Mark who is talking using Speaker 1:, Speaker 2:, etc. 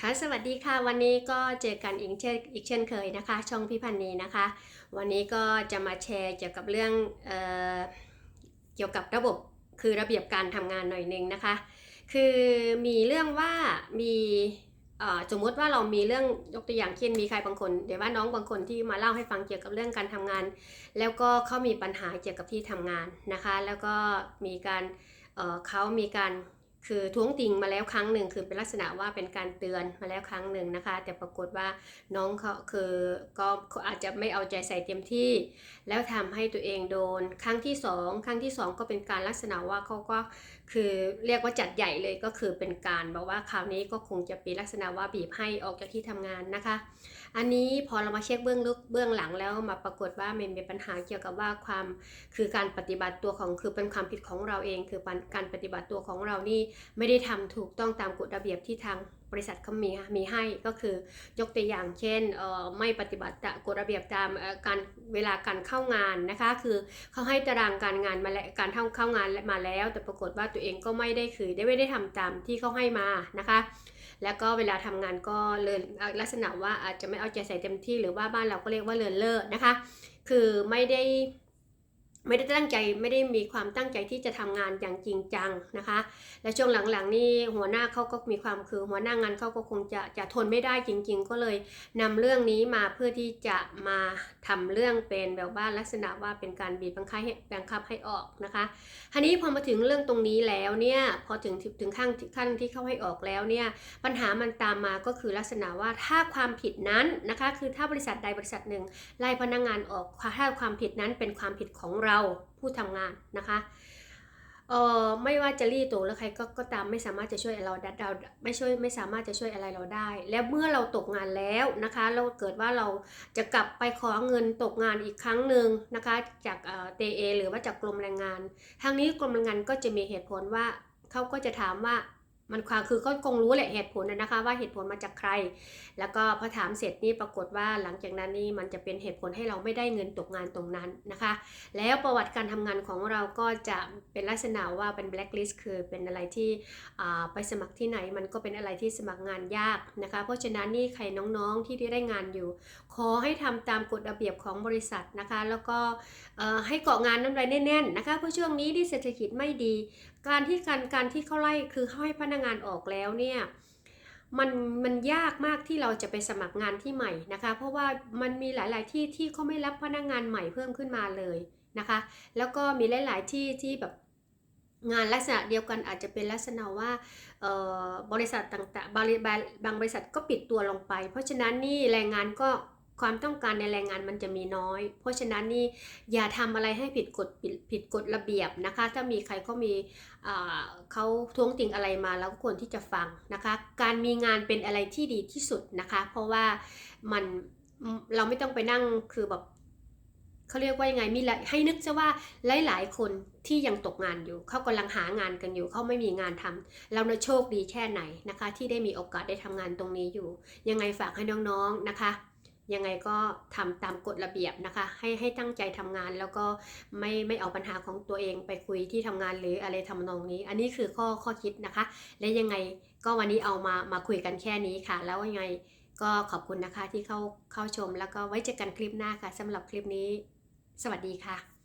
Speaker 1: ค่ะสวัสดีค่ะ วันนี้ก็เจอกันอีกเช่นอีกเช่นเคยนะคะ ช่องพี่พันนีนะคะ วันนี้ก็จะมาแชร์เกี่ยวกับเรื่องเออเกี่ยวกับระบบคือระเบียบการทำงานหน่อยหนึงนะคะ คือมีเรื่องว่ามีสมมติว่าเรามีเรื่องยกตัวอย่างเช่นมีใครบางคน เดี๋ยวว่าน้องบางคนที่มาเล่าให้ฟังเกี่ยวกับเรื่องการทำงาน แล้วก็เขามีปัญหาเกี่ยวกับที่ทำงานนะคะ แล้วก็มีการเเขามีการ คือท้วงติงมาแล้วครั้งหนึ่งคือเป็นลักษณะว่าเป็นการเตือนมาแล้วครั้งหนึ่งนะคะ แต่ปรากฏว่าน้องเขาคือก็เขาอาจจะไม่เอาใจใส่เต็มที่ แล้วทำให้ตัวเองโดน ครั้งที่สองครั้งที่สองก็เป็นการลักษณะว่าเขาก็คือเรียกว่าจัดใหญ่เลยก็คือเป็นการบอกว่าคราวนี้ก็คงจะเป็นลักษณะว่าบีบให้ออกจากที่ทำงานนะคะ อันนี้พอเรามาเช็คเบื้องลึกเบื้องหลังแล้วมาปรากฏว่ามันมีปัญหาเกี่ยวกับว่าความคือการปฏิบัติตัวของคือเป็นความผิดของเราเอง คือการปฏิบัติตัวของเรานี่ไม่ได้ทำถูกต้องตามกฎระเบียบที่ทางบริษัทเขามีมีให้ก็คือยกตัวอย่างเช่นไม่ปฏิบัติตามกฎระเบียบตามการเวลาการเข้างานนะคะคือเขาให้ตารางการงานมาแล้วการเข้าเข้างานมาแล้ว แต่ปรากฏว่าตัวเองก็ไม่ได้คือได้ไม่ได้ทำตามที่เขาให้มานะคะแล้วก็เวลาทำงานก็เลินเอ่อลักษณะว่าอาจจะไม่เอาใจใส่เต็มที่หรือว่าบ้านเราก็เรียกว่าเลินเล่อนะคะ คือไม่ได้ ไม่ได้ตั้งใจไม่ได้มีความตั้งใจที่จะทำงานอย่างจริงจังนะคะ และช่วงหลังๆนี่หัวหน้าเขาก็มีความคือหัวหน้างานเขาก็คงจะจะทนไม่ได้จริง ๆ ก็เลยนำเรื่องนี้มาเพื่อที่จะมาทำเรื่องเป็นแบบว่าลักษณะว่าเป็นการบีบบังคับให้บังคับให้ออกนะคะทีนี้พอมาถึงเรื่องตรงนี้แล้วเนี่ยพอถึงถึงขั้นขั้นที่เข้าให้ออกแล้วเนี่ยปัญหามันตามมาก็คือลักษณะว่าถ้าความผิดนั้นนะคะคือถ้าบริษัทใดบริษัทหนึ่งไล่พนักงานออกถ้าความผิดนั้นเป็นความผิดของเราผู้ทำงานนะคะเอ่อไม่ว่าจะรีโตหรือใครก็ก็ตามไม่สามารถจะช่วยเราได้เราไม่ช่วยไม่สามารถจะช่วยอะไรเราได้ แล้วเมื่อเราตกงานแล้วนะคะ เราเกิดว่าเราจะกลับไปขอเงินตกงานอีกครั้งหนึ่งนะคะ จากเตเอหรือว่าจากกรมแรงงาน ทางนี้กรมแรงงานก็จะมีเหตุผลว่าเขาก็จะถามว่า มันความคือก็คงรู้แหละเหตุผลนะคะว่าเหตุผลมาจากใคร แล้วก็พอถามเสร็จนี่ปรากฏว่าหลังจากนั้นนี่มันจะเป็นเหตุผลให้เราไม่ได้เงินตกงานตรงนั้นนะคะ แล้วประวัติการทำงานของเราก็จะเป็นลักษณะว่าเป็น blacklist คือเป็นอะไรที่อ่าไปสมัครที่ไหนมันก็เป็นอะไรที่สมัครงานยากนะคะ เพราะฉะนั้นนี่ใครน้องๆที่ได้งานอยู่ ขอให้ทำตามกฎระเบียบของบริษัทนะคะ แล้วก็เอ่อให้เกาะงานนั้นไว้แน่นๆนะคะเพราะช่วงนี้ที่เศรษฐกิจไม่ดี การที่การการที่เขาไล่คือเขาให้พนักงานออกแล้วเนี่ยมันมันยากมากที่เราจะไปสมัครงานที่ใหม่นะคะ เพราะว่ามันมีหลาย ๆ ที่ที่เขาไม่รับพนักงานใหม่เพิ่มขึ้นมาเลยนะคะ แล้วก็มีหลาย ๆ ที่ที่แบบงานลักษณะเดียวกันอาจจะเป็นลักษณะว่าบริษัทต่างๆบริบาบางบริษัทก็ปิดตัวลงไป เพราะฉะนั้นนี่แรงงานก็ ความต้องการในแรงงานมันจะมีน้อย เพราะฉะนั้นนี่อย่าทำอะไรให้ผิดกฎผิดกฎระเบียบนะคะ ถ้ามีใครเขามีเขาท้วงติงอะไรมาแล้วก็ควรที่จะฟังนะคะ การมีงานเป็นอะไรที่ดีที่สุดนะคะ เพราะว่ามันเราไม่ต้องไปนั่งคือแบบเขาเรียกว่ายังไงมีให้นึกซะว่าหลาย ๆ คนที่ยังตกงานอยู่เขากำลังหางานกันอยู่เขาไม่มีงานทำเราเนี่ยโชคดีแค่ไหนนะคะ ที่ได้มีโอกาสได้ทำงานตรงนี้อยู่ ยังไงฝากให้น้อง ๆ นะคะ ยังไงก็ทำตามกฎระเบียบนะคะ ให้ให้ตั้งใจทำงานแล้วก็ไม่ไม่เอาปัญหาของตัวเองไปคุยที่ทำงานหรืออะไรทำนองนี้ อันนี้คือข้อข้อคิดนะคะ และยังไงก็วันนี้เอามามาคุยกันแค่นี้ค่ะ แล้วยังไงก็ขอบคุณนะคะที่เข้าเข้าชม แล้วก็ไว้เจอกันคลิปหน้าค่ะสำหรับคลิปนี้ สวัสดีค่ะ